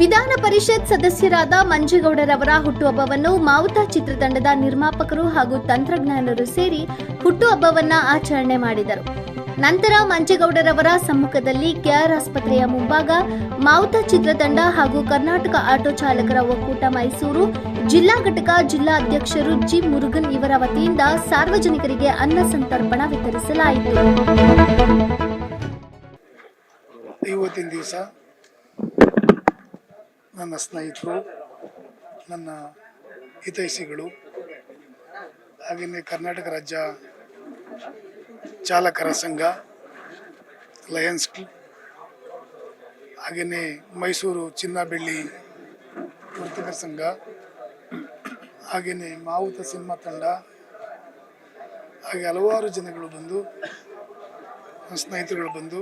ವಿಧಾನ ಪರಿಷತ್ ಸದಸ್ಯರಾದ ಮಂಜೇಗೌಡರವರ ಹುಟ್ಟುಹಬ್ಬವನ್ನು ಮಾವುತ ಚಿತ್ರತಂಡದ ನಿರ್ಮಾಪಕರು ಹಾಗೂ ತಂತ್ರಜ್ಞಾನರು ಸೇರಿ ಹುಟ್ಟುಹಬ್ಬವನ್ನ ಆಚರಣೆ ಮಾಡಿದರು. ನಂತರ ಮಂಜೇಗೌಡರವರ ಸಮ್ಮುಖದಲ್ಲಿ ಕೆಆರ್ ಆಸ್ಪತ್ರೆಯ ಮುಂಭಾಗ, ಮಾವುತ ಚಿತ್ರತಂಡ ಹಾಗೂ ಕರ್ನಾಟಕ ಆಟೋ ಚಾಲಕರ ಒಕ್ಕೂಟ ಮೈಸೂರು, ಜಿಲ್ಲಾ ಘಟಕ ಜಿಲ್ಲಾ ಅಧ್ಯಕ್ಷರು ಜಿ ಮುರುಗನ್ ಇವರ ವತಿಯಿಂದ ಸಾರ್ವಜನಿಕರಿಗೆ ಅನ್ನ ಸಂತರ್ಪಣ ವಿತರಿಸಲಾಯಿತು. ನನ್ನ ಸ್ನೇಹಿತರು, ನನ್ನ ಹಿತೈಷಿಗಳು ಹಾಗೆಯೇ ಕರ್ನಾಟಕ ರಾಜ್ಯ ಚಾಲಕರ ಸಂಘ ಲಯನ್ಸ್ ಹಾಗೆಯೇ ಮೈಸೂರು ಚಿನ್ನ ಬೆಳ್ಳಿ ಸಂಘ ಹಾಗೆಯೇ ಮಾವುತ ಸಿನಿಮಾ ತಂಡ, ಹಾಗೆ ಹಲವಾರು ಜನಗಳು ಬಂದು, ನನ್ನ ಸ್ನೇಹಿತರುಗಳು ಬಂದು,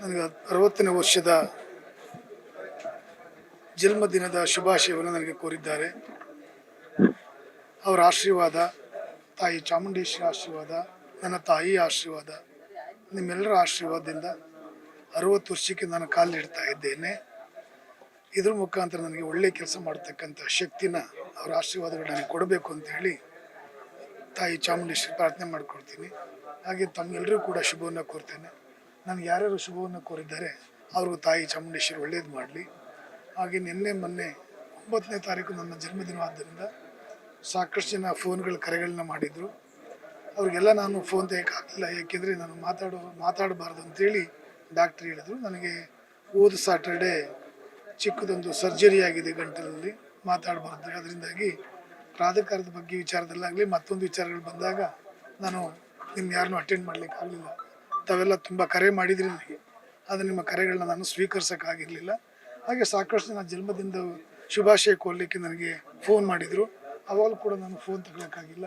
ನನಗೆ ಅರವತ್ತನೇ ವರ್ಷದ ಜನ್ಮದಿನದ ಶುಭಾಶಯವನ್ನು ನನಗೆ ಕೋರಿದ್ದಾರೆ. ಅವರ ಆಶೀರ್ವಾದ, ತಾಯಿ ಚಾಮುಂಡೇಶ್ವರಿ ಆಶೀರ್ವಾದ, ನನ್ನ ತಾಯಿಯ ಆಶೀರ್ವಾದ, ನಿಮ್ಮೆಲ್ಲರ ಆಶೀರ್ವಾದದಿಂದ ಅರವತ್ತು ವರ್ಷಕ್ಕೆ ನಾನು ಕಾಲಿಡ್ತಾ ಇದ್ದೇನೆ. ಇದ್ರ ಮುಖಾಂತರ ನನಗೆ ಒಳ್ಳೆಯ ಕೆಲಸ ಮಾಡ್ತಕ್ಕಂಥ ಶಕ್ತಿನ ಅವರ ಆಶೀರ್ವಾದಗಳು ನನಗೆ ಕೊಡಬೇಕು ಅಂತ ಹೇಳಿ ತಾಯಿ ಚಾಮುಂಡೇಶ್ವರಿ ಪ್ರಾರ್ಥನೆ ಮಾಡಿಕೊಡ್ತೀನಿ. ಹಾಗೆ ತಮ್ಮೆಲ್ಲರೂ ಕೂಡ ಶುಭವನ್ನು ಕೋರ್ತೇನೆ. ನನಗೆ ಯಾರ್ಯಾರು ಶುಭವನ್ನು ಕೋರಿದ್ದಾರೆ, ಅವ್ರಿಗೂ ತಾಯಿ ಚಾಮುಂಡೇಶ್ವರಿ ಒಳ್ಳೇದು ಮಾಡಲಿ. ಹಾಗೆ ನಿನ್ನೆ, ಮೊನ್ನೆ ಒಂಬತ್ತನೇ ತಾರೀಕು ನನ್ನ ಜನ್ಮದಿನವಾದ್ದರಿಂದ ಸಾಕಷ್ಟು ಜನ ಫೋನ್ಗಳ ಕರೆಗಳನ್ನ ಮಾಡಿದರು. ಅವ್ರಿಗೆಲ್ಲ ನಾನು ಫೋನ್ ತೆಗೋಕ್ಕಾಗಲಿಲ್ಲ ಏಕೆಂದರೆ ನಾನು ಮಾತಾಡೋ, ಮಾತಾಡಬಾರ್ದು ಅಂತೇಳಿ ಡಾಕ್ಟ್ರ್ ಹೇಳಿದರು. ನನಗೆ ಓದು ಸಾಟರ್ಡೆ ಚಿಕ್ಕದೊಂದು ಸರ್ಜರಿ ಆಗಿದೆ ಗಂಟಲಲ್ಲಿ, ಮಾತಾಡಬಾರ್ದು. ಅದರಿಂದಾಗಿ ಪ್ರಾಧಿಕಾರದ ಬಗ್ಗೆ ವಿಚಾರದಲ್ಲಾಗಲಿ, ಮತ್ತೊಂದು ವಿಚಾರಗಳು ಬಂದಾಗ ನಾನು ನಿಮ್ಮ ಯಾರನ್ನೂ ಅಟೆಂಡ್ ಮಾಡ್ಲಿಕ್ಕೆ ಆಗಲಿಲ್ಲ ತಾವೆಲ್ಲ ತುಂಬ ಕರೆ ಮಾಡಿದ್ರಿ ನನಗೆ. ಆದರೆ ನಿಮ್ಮ ಕರೆಗಳನ್ನ ನಾನು ಸ್ವೀಕರಿಸೋಕ್ಕಾಗಿರಲಿಲ್ಲ. ಹಾಗೆ ಸಾಕಷ್ಟು ಜನ ಜನ್ಮದಿಂದ ಶುಭಾಶಯ ಕೋರ್ಲಿಕ್ಕೆ ನನಗೆ ಫೋನ್ ಮಾಡಿದರು. ಅವಾಗಲೂ ಕೂಡ ನಾನು ಫೋನ್ ತಗೊಳಕ್ಕಾಗಿಲ್ಲ.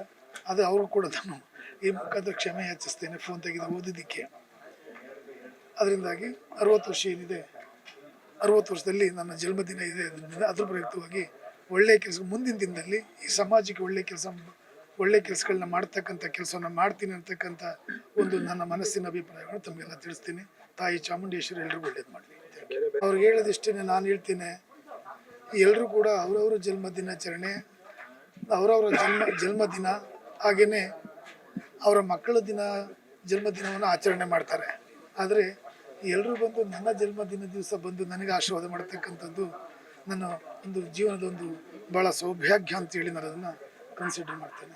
ಅದು ಅವರು ಕೂಡ ನಾನು ಈ ಮುಖಾಂತರ ಕ್ಷಮೆ ಯಾಚಿಸ್ತೇನೆ ಫೋನ್ ತೆಗೆದು ಓದಿದ್ದಕ್ಕೆ. ಅದರಿಂದಾಗಿ ಅರುವತ್ತು ವರ್ಷ ಏನಿದೆ, ಅರುವತ್ತು ವರ್ಷದಲ್ಲಿ ನನ್ನ ಜನ್ಮದಿನ ಇದೆ ಅದರಿಂದ ಅದ್ರ ಪ್ರಯುಕ್ತವಾಗಿ ಒಳ್ಳೆಯ ಕೆಲಸ, ಮುಂದಿನ ದಿನದಲ್ಲಿ ಈ ಸಮಾಜಕ್ಕೆ ಒಳ್ಳೆಯ ಕೆಲಸ ಒಳ್ಳೆಯ ಕೆಲಸಗಳನ್ನ ಮಾಡ್ತಕ್ಕಂಥ ಕೆಲಸವನ್ನು ಮಾಡ್ತೀನಿ ಅಂತಕ್ಕಂಥ ಒಂದು ನನ್ನ ಮನಸ್ಸಿನ ಅಭಿಪ್ರಾಯವನ್ನು ತಮಗೆಲ್ಲ ತಿಳಿಸ್ತೀನಿ. ತಾಯಿ ಚಾಮುಂಡೇಶ್ವರಿ ಎಲ್ಲರಿಗೂ ಒಳ್ಳೇದು ಮಾಡಲಿ. ಅವ್ರಿಗೆ ಹೇಳೋದಿಷ್ಟೇ ನಾನು ಹೇಳ್ತೀನಿ. ಎಲ್ಲರೂ ಕೂಡ ಅವರವರ ಜನ್ಮ ದಿನಾಚರಣೆ, ಅವರವರ ಜನ್ಮ ಜನ್ಮದಿನ ಹಾಗೆಯೇ ಅವರ ಮಕ್ಕಳ ದಿನ ಜನ್ಮದಿನವನ್ನು ಆಚರಣೆ ಮಾಡ್ತಾರೆ. ಆದರೆ ಎಲ್ಲರೂ ಬಂದು ನನ್ನ ಜನ್ಮದಿನ ದಿವಸ ಬಂದು ನನಗೆ ಆಶೀರ್ವಾದ ಮಾಡ್ತಕ್ಕಂಥದ್ದು ನನ್ನ ಒಂದು ಜೀವನದ ಒಂದು ಭಾಳ ಸೌಭಾಗ್ಯ ಅಂತೇಳಿ ನಾನು ಅದನ್ನು ಕನ್ಸಿಡರ್ ಮಾಡ್ತೇನೆ.